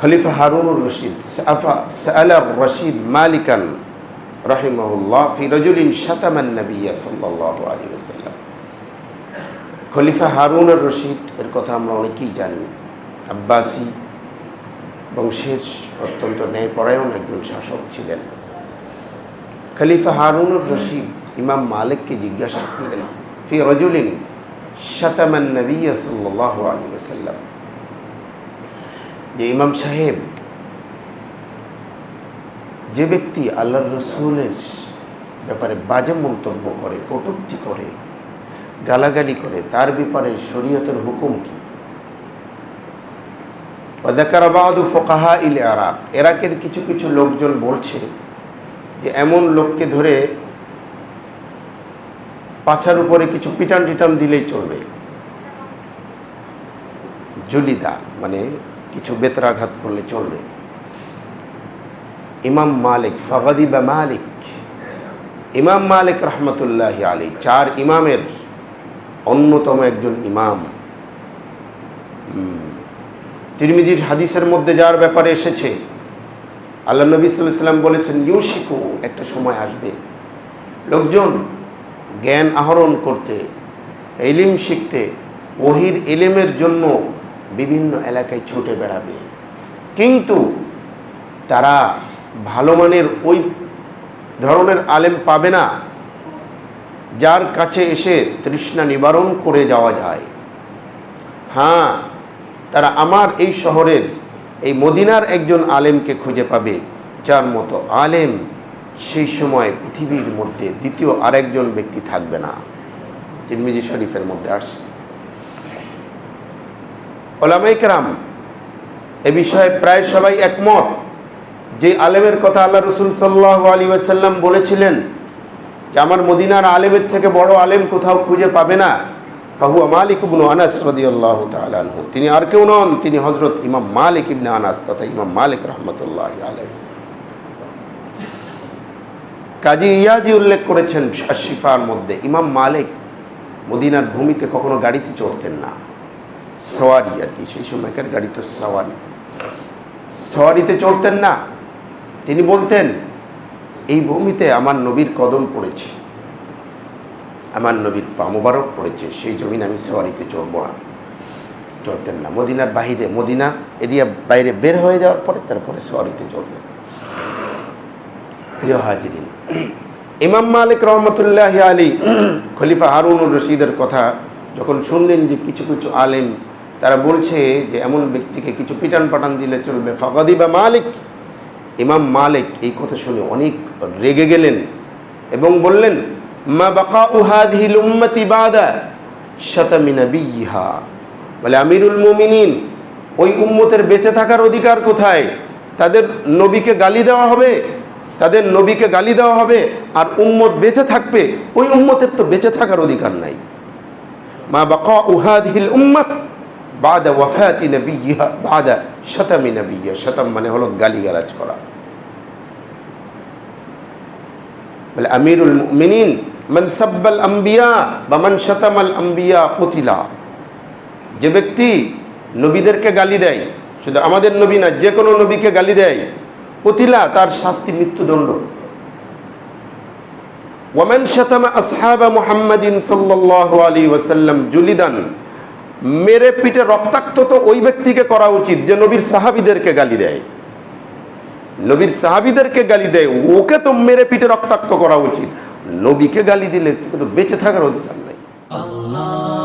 খলিফা হারুনুর রশিদ সালার রশিদ মালিকান রহিমহুল্লাহ ফি রজুলিন শাতামান নবিয়া সাল্লাল্লাহু আলাইহি ওয়াসাল্লাম খলিফা হারুনুর রশিদ এর কথা আমরা অনেকেই জানি। আব্বাসি বংশের অত্যন্ত ন্যায়পরায়ণ একজন শাসক ছিলেন। খলিফা হারুনুর রশিদ ইমাম মালিককে জিজ্ঞাসা করলেন, ফি রজুলিন শাতামান নবিয়া সাল্লাল্লাহু আলাইহি ওয়াসাল্লাম? যে ইমাম সাহেব, যে ব্যক্তি আল্লাহর রসুলের ব্যাপারে বাজে মন্তব্য করে, কটূক্তি করে, গালাগালি করে, তার ব্যাপারে শরীয়তের হুকুম কি? অদাকারাবাদু ফোকাহা ইলে আরাক, এরাকের কিছু কিছু লোকজন বলছে যে এমন লোককে ধরে পাছার উপরে কিছু পিটান টিটান দিলেই চলবে। জুলিদা মানে কিছু বেতরাঘাত করলে চলবে। ইমাম মালিক, ফগাদি বা মালিক, ইমাম মালিক রহমতুল্লাহ আলী চার ইমামের অন্যতম একজন ইমাম। তিরমিজির হাদিসের মধ্যে যার ব্যাপারে এসেছে, আল্লাহ নবী সাল্লাম বলেছেন, ইউশিকু, একটা সময় আসবে। লোকজন জ্ঞান আহরণ করতে এলিম শিখতে, ওহির এলেমের জন্য বিভিন্ন এলাকায় ছুটে বেড়াবে। কিন্তু তারা ভালো মানের ওই ধরনের আলেম পাবে না, যার কাছে এসে তৃষ্ণা নিবারণ করে যাওয়া যায়। হ্যাঁ তারা আমার এই শহরের এই মদিনার একজন আলেমকে খুঁজে পাবে, যার মতো আলেম সেই সময় পৃথিবীর মধ্যে দ্বিতীয় আরেকজন ব্যক্তি থাকবে না। তিরমিজি শরীফের মধ্যে আসছে। ওলামাইকরাম এ বিষয়ে প্রায় সবাই একমত। যে আলেমের কথা আল্লাহ রসুল সাল্লাহ আলী ওয়াসাল্লাম বলেছিলেন যে, আমার মদিনার আলেমের থেকে বড় আলেম কোথাও খুঁজে পাবে না। ফাহু মালিক ইবনু আনাস রদিয়াল্লাহ তালু তিনি আর কেউ নন, তিনি হজরত ইমাম মালিক ইবনে আনাস তথা ইমাম মালিক রহমতুল্লাহ আলাই কাজী ইয়াজি উল্লেখ করেছেন শিফার মধ্যে ইমাম মালিক মদিনার ভূমিতে কখনো গাড়িতে চড়তেন না। সওয়ারি আর কি, সেই সময়কার গাড়ি তো সওয়ারি। সওয়ারিতে চড়তেন না। তিনি বলতেন, এই ভূমিতে আমার নবীর কদম পড়েছে। আমার নবীর পা মোবারক পড়েছে, সেই জমিন আমি সওয়ারিতে চড়ব না। চড়তেন না। মদিনার বাহিরে, মদিনা এরিয়া বাইরে বের হয়ে যাওয়ার পরে তারপরে সওয়ারিতে চড়বেন। প্রিয় হাজিরিন, ইমাম মালিক রহমতুল্লাহ আলী খলিফা হারুনুর রশিদের কথা যখন শুনলেন যে কিছু কিছু আলেম, তারা বলছে যে এমন ব্যক্তিকে কিছু পিটান পাটান দিলে চলবে। ফগাদি বা মালিক, ইমাম মালিক এই কথা শুনে অনেক রেগে গেলেন এবং বললেন, মা বাকা উহাদিল উম্মতি বাদা শতমিনবিহা বলে, আমিরুল মুমিনিন, ওই উম্মতের বেঁচে থাকার অধিকার কোথায়? তাদের নবীকে গালি দেওয়া হবে, তাদের নবীকে গালি দেওয়া হবে, আর উম্মত বেঁচে থাকবে, ওই উম্মতের তো বেঁচে থাকার অধিকার নাই। মা বাকা উহাদিল উম্মত বাদা ওয়াফাতি নবিয়া বাদা শতামি নবিয়া শতম মানে হলো গালিগালাজ করা। বলে, আমিরুল মিনিন মান সাব্বাল আম্বিয়া বা মান শতামাল আম্বিয়া পুতিলা যে ব্যক্তি নবীদেরকে গালি দেয়, শুধু আমাদের নবী না যে কোনো নবীকে গালি দেয় পুতিলা তার শাস্তি মৃত্যুদণ্ড। ওয়ামান শতামা আসহাবা মুহাম্মাদিন সাল্লাল্লাহু আলাইহি ওয়াসাল্লাম জুলিদান, মেরে পিঠে রক্তাক্ত তো ওই ব্যক্তিকে করা উচিত যে নবীর সাহাবিদেরকে গালি দেয়। নবীর সাহাবিদেরকে গালি দেয়, ওকে তো মেরে পিঠে রক্তাক্ত করা উচিত। নবীকে গালি দিলে তো বেঁচে থাকার অধিকার নাই। Allah